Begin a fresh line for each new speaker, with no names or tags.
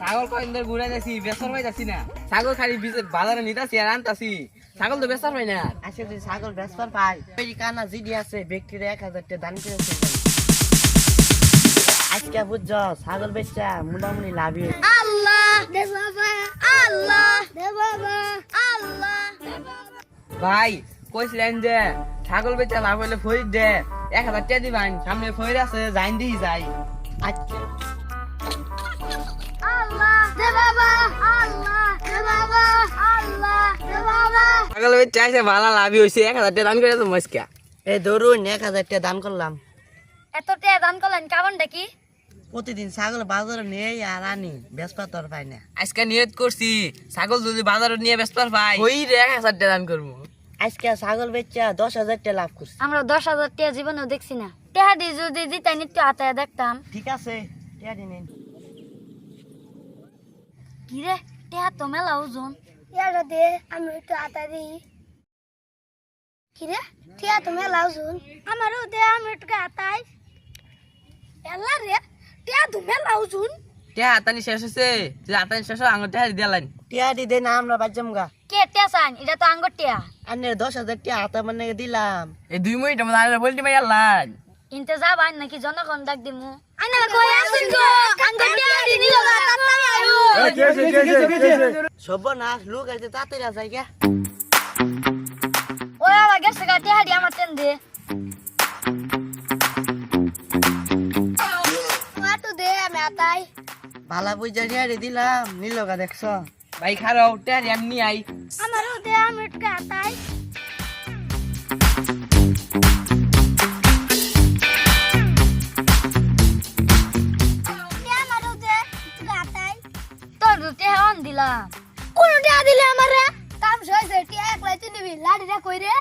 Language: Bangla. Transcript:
ছাগল কয়েকদিন ধরে ঘুরে যাচ্ছি বেসর পাই যাচ্ছি না। ছাগল খালি বিচে- বাজারে নিতাছি আর আনতাছি। ছাগল তো বেসর পাই না।
আজকে যদি ছাগল বেসপার পাই ওই কানা জিডি আছে ব্যক্তির এক হাজার টাকা দান করেছে আজকে বুঝছ ছাগল বেচা মোটামুটি লাভই হয়েছে।
আল্লাহ আল্লাহ আল্লাহ
ভাই কইছিলেন যে ছাগল বেচা লাভ হইলে ফরিদ দে। এক হাজার টাকা দিবান সামনে ফরিদ আছে যাইন দিই যাই।
আচ্ছা।
আল্লাহ দে বাবা আল্লাহ দে বাবা আল্লাহ দে বাবা।
ছাগল ভালো লাভই হয়েছে এক হাজার টাকা দান করে তো মস্কা
এই ধরুন এক হাজার টাকা দান করলাম।
এত টাকা দান করলেন কারণটা কি
প্রতিদিন ছাগল বাজারে নিয়ে আর আনি বেসপার তোর পাই না।
আজকে নিয়ত করছি ছাগল যদি বাজারে নিয়ে বেচতে পাই ওই রে? এক হাজার টাকা দান করব।
আজকে ছাগল বেচা দশ হাজার টাকা লাভ করছি।
আমরা দশ হাজার টাকা জীবনেও দেখছি না। দিয়ে যদি দিতাই নিত্য হাতে দেখতাম।
ঠিক আছে টাকা দিন
কি রে টাকা তো মেলা ওজন। ইয়ারা দে আমি একটু আতা দিই কি রে টিয়া তো মেলা ওজন। আমারও দে আমি একটু আতাই। এলা রে টিয়া তো মেলা ওজন।
টাকা আতানি শেষ হয়েছে যদি আতানি শেষ হয় আঙুর টাকা দিলাইন
টিয়া দি দে না আমরা বাজাম গা
কে টিয়া সান এটা তো আঙ্গুর টিয়া
আনের দশ হাজার টাকা হাতে মানে দিলাম।
এই দুই মিনিট মধ্যে বলতে পারি আল্লাহ
ইনতে যাবান নাকি জনগণ ডাক দিমু? আইনা কই আসুন গো? আঙ্গুর টিয়া দি দিল গা তাড়াতাড়ি আয়ো
সব নাচ লোক আছে তাড়াতাড়ি যাই গা
বাবা গেছে গা টিয়া দি আমার তেন দে।
ভালা বুঝা দি দিলাম নীলগা দেখছ?
ভাই খারাও টাকা এমনি আই।
আমারও দে আমি একটু আতাই। তোর দুটে অন দিলাম। কোন দিলে আমারে? কাম টিয়া একলাই তুই দিবি লাড়িটা কই রে?